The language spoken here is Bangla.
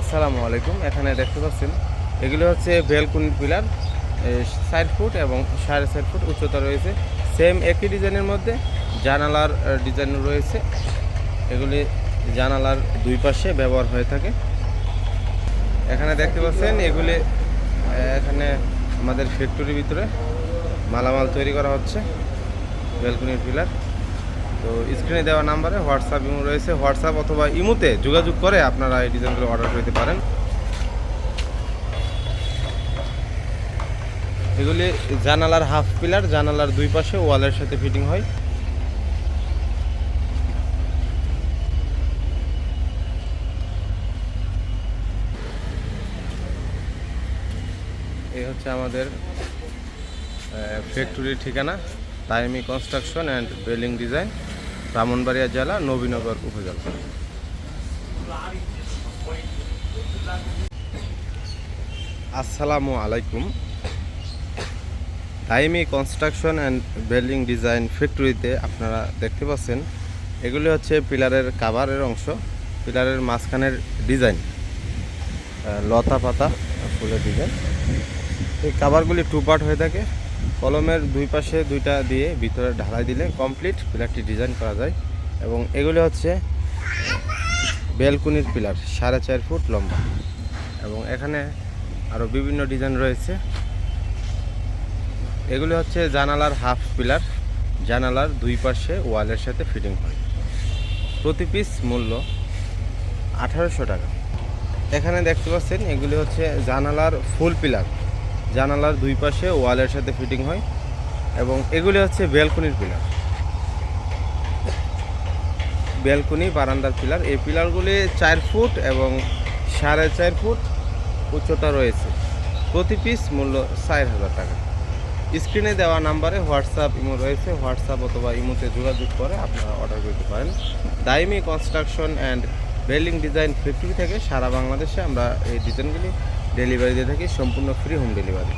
আসসালামু আলাইকুম। এখানে দেখতে পাচ্ছেন, এগুলো হচ্ছে বেলকুনির পিলার ষাট ফুট এবং সাড়ে চার ফুট উচ্চতা রয়েছে। সেম একই ডিজাইনের মধ্যে জানালার ডিজাইন রয়েছে। এগুলি জানালার দুই পাশে ব্যবহার হয়ে থাকে। এখানে দেখতে পাচ্ছেন, এগুলি এখানে আমাদের ফ্যাক্টরির ভিতরে মালামাল তৈরি করা হচ্ছে বেলকুনির পিলার। তো স্ক্রিনে দেওয়া নাম্বারে হোয়াটসঅ্যাপ ইমো রয়েছে। হোয়াটসঅ্যাপ অথবা ইমোতে যোগাযোগ করে আপনারা এই ডিজাইনগুলো অর্ডার করতে পারেন। এগুলি জানালার হাফ পিলার জানালার দুই পাশে ওয়ালের সাথে ফিটিং হয়। এই হচ্ছে আমাদের ফ্যাক্টরির ঠিকানা Taimi construction and building design Brahmanbaria জেলা, নবীনগর উপজেলা। আসসালামু আলাইকুম। Taimi construction and building design ফ্যাক্টরিতে আপনারা দেখতে পাচ্ছেন, এগুলি হচ্ছে পিলারের কাভারের অংশ, পিলারের মাঝখানের ডিজাইন। লতা পাতা, ফুলের ডিজাইন। এই কাভারগুলি টু পার্ট হয়ে থাকে। কলমের দুই পাশে দুইটা দিয়ে ভিতরে ঢালাই দিলে কমপ্লিট পিলারটি ডিজাইন করা যায় এবং এগুলি হচ্ছে বেলকুনির পিলার সাড়ে চার ফুট লম্বা। এবং এখানে আরও বিভিন্ন ডিজাইন রয়েছে। এগুলি হচ্ছে জানালার হাফ পিলার জানালার দুই পাশে ওয়ালের সাথে ফিটিং হয়। প্রতি পিস মূল্য আঠারোশো টাকা। এখানে দেখতে পাচ্ছেন, এগুলি হচ্ছে জানালার ফুল পিলার জানালার দুই পাশে ওয়ালের সাথে ফিটিং হয় এবং এগুলি হচ্ছে বেলকনির পিলার। বেলকনি বারান্দার পিলার। এই পিলারগুলি চার ফুট এবং সাড়ে চার ফুট উচ্চতা রয়েছে। প্রতি পিস মূল্য চার হাজার টাকা। স্ক্রিনে দেওয়া নাম্বারে হোয়াটসঅ্যাপ ইমো রয়েছে। হোয়াটসঅ্যাপ অথবা ইমোতে যোগাযোগ করে আপনারা অর্ডার করতে পারেন। Daimi construction and building design factory থেকে সারা বাংলাদেশে আমরা এই ডিজাইনগুলি ডেলিভারি দিয়ে থাকি সম্পূর্ণ ফ্রি হোম ডেলিভারি